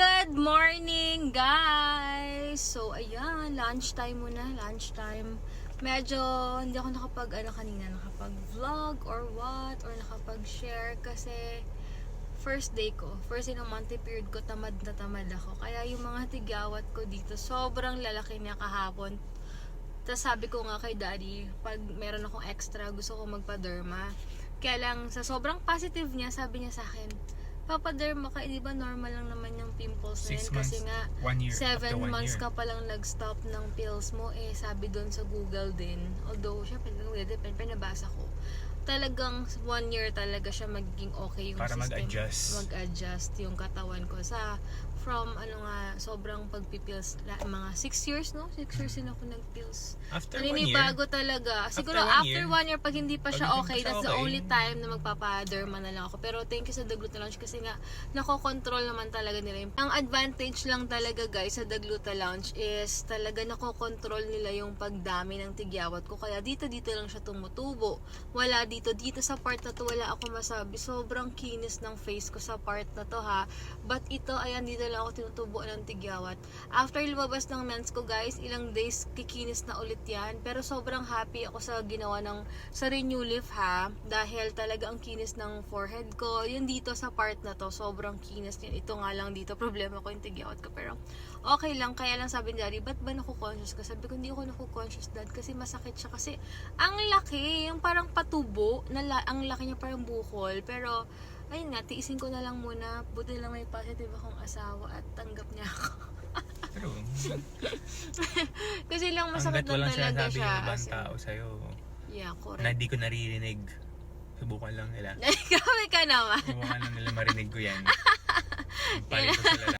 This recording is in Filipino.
Good morning, guys! So, ayan, lunchtime muna, lunchtime. Medyo hindi ako nakapag, ano kanina, nakapag-vlog or what, or nakapag-share kasi first day ko, first day ng monthly period ko, tamad na tamad ako. Kaya yung mga tigawat ko dito, sobrang lalaki niya kahapon. Tapos sabi ko nga kay daddy, pag meron akong extra, gusto ko magpa-derma. Kaya lang, sa sobrang positive niya, sabi niya sa akin, papaderma ka, eh, di ba normal lang naman yung pimples na Six yan? Kasi months, nga, one year, up seven to one months year. ka palang nag-stop ng pills mo, eh, sabi doon sa Google din. Although, syempre, depende, pero nabasa ko. Talagang one year talaga siya magiging okay yung Para system. mag-adjust. Mag-adjust yung katawan ko. Sa, from, ano nga, sobrang pagpipills, la- mga 6 years, no? 6 years din ako nag-pills. After one year, Naninibago talaga. Siguro one after year, one year, pag hindi pa pag siya hindi pa okay, siya that's the okay. only time na magpapa-derma na lang ako. Pero thank you sa The Gluta Lounge kasi nga, nakokontrol naman talaga nila yun. Ang advantage lang talaga guys sa The Gluta Lounge is talaga nakokontrol nila yung pagdami ng tigyawat ko. Kaya dito, dito lang siya tumutubo. Wala dito, dito sa part na to, wala ako masabi. Sobrang kinis ng face ko sa part na to ha. But ito, ayan, dito lang ako tinutubo ng tigyawat. After lumabas ng mens ko guys, ilang days kikinis na ulit yan. Pero sobrang happy ako sa ginawa ng sa Renew Leaf ha. Dahil talaga ang kinis ng forehead ko. Yun dito sa part na to, sobrang kinis yun. Ito nga lang dito, problema ko yung tigyawat ko. Pero okay lang, kaya lang sabi ni Daddy, ba't ba naku-conscious ka? Sabi ko, hindi ako naku-conscious dad kasi masakit siya. Kasi ang laki, yung parang patubo, na la- ang laki niya parang bukol. Pero ayun nga, tiisin ko na lang muna. Buti lang may positive akong asawa at tanggap niya ako. Pero, Kasi lang masakit hanggat lang walang talaga sinasabi siya. yung ibang as in. tao sa'yo, Yeah, na correct. hindi ko naririnig, subukan lang nila. Grabe ka naman. Subukan lang nila marinig ko yan. Palito sila